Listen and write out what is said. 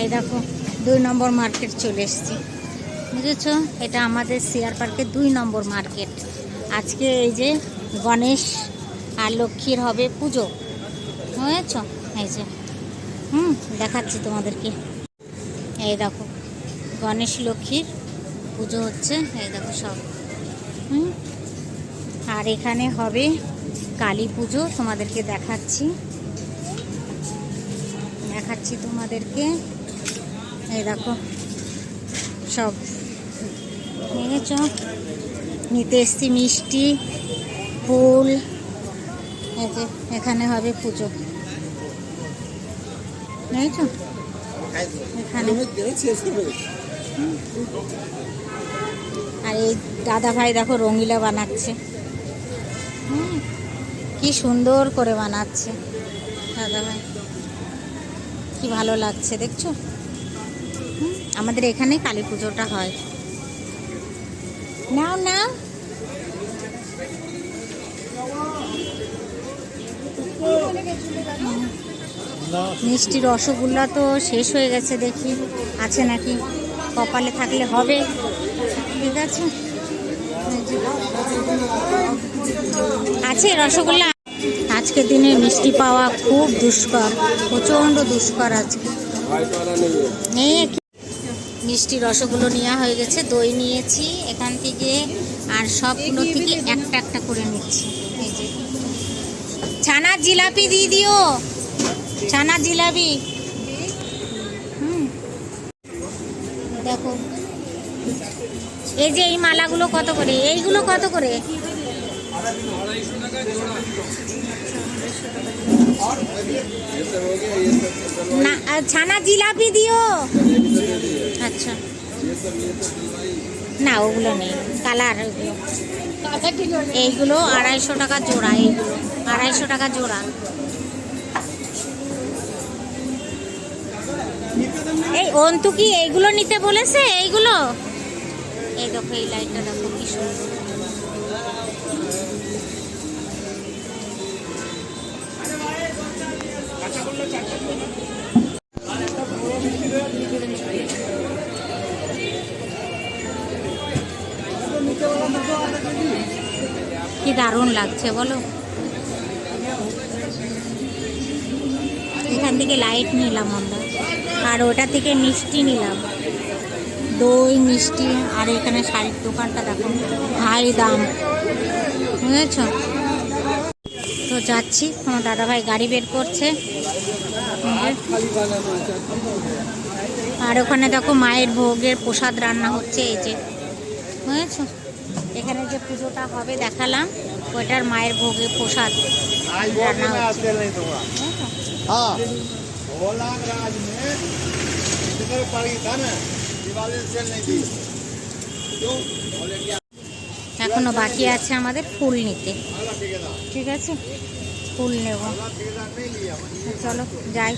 এই দেখো, দুই নম্বর মার্কেট চলে এসেছি। বুঝেছ? এটা আমাদের শেয়ার পার্কের দুই নম্বর মার্কেট। আজকে এই যে গণেশ আর লক্ষ্মীর হবে পুজো। বুঝেছ? এই যে। হুম, দেখাচ্ছি তোমাদেরকে। এই দেখো, গণেশ লক্ষ্মীর পুজো হচ্ছে, এই দেখো সব। হুম, আর এখানে হবে কালী পুজো, তোমাদেরকে দেখাচ্ছি। দেখাচ্ছি তোমাদেরকে। এই দেখো, সব দেখেছ নিতে এসছি মিষ্টি, ফুল এখানে হবে পুজো। আর এই দাদা ভাই দেখো রঙিলা বানাচ্ছে। কি সুন্দর করে বানাচ্ছে দাদা ভাই। কি ভালো লাগছে, দেখছ? আমাদের এখানে কালী পুজোটা হয়। নাও নাও। মিষ্টি রসগোল্লা তো শেষ হয়ে গেছে দেখি। আছে নাকি? কপালে থাকলে হবে। ঠিক আছে। আছে রসগোল্লা? আজকের দিনে মিষ্টি পাওয়া খুব দুষ্কর, প্রচণ্ড দুষ্কর আজকে। নেই মিষ্টি রসগুলো নেওয়া হয়ে গেছে, দই নিয়েছি এখান থেকে, আর সবগুলো থেকে একটা একটা করে নিচ্ছি। এই যে। ছানার জিলাপি দিয়ে দিও ছানার জিলাপি। হুম। দেখো। এই যে এই মালাগুলো কত করে? এইগুলো কত করে? না ছানা জিলাপি দিও। আচ্ছা। না, ওগুলো নেই। কালার এইগুলো আড়াইশো টাকা জোড়া, এইগুলো। আড়াইশো টাকা জোড়া। এই, অন্তু কি এইগুলো নিতে বলেছে? এইগুলো? এই দেখো, এই লাইটটা দেখো, কি সুন্দর। কি দারুণ লাগছে বলো। এখান থেকে লাইট নিলাম আমরা। আর ওটা থেকে মিষ্টি নিলাম। দই, মিষ্টি, আর এখানে শাড়ির দোকানটা দেখো। হাই দাম। বুঝেছ? তো যাচ্ছি তোমার দাদাভাই গাড়ি বের করছে আর ওখানে দেখো মায়ের ভোগের প্রসাদ রান্না হচ্ছে এই যে বুঝেছ এখানে যে পুজোটা হবে দেখালাম ওইটার মায়ের ভোগে প্রসাদ রান্না হচ্ছে বুঝেছো? हाँ प्रयागराज में किधर पड़ गई था ना दिवाली सेल नहीं थी क्यों এখনও বাকি আছে আমাদের ফুল নিতে। ঠিক আছে? ফুল নেব। চলো যাই।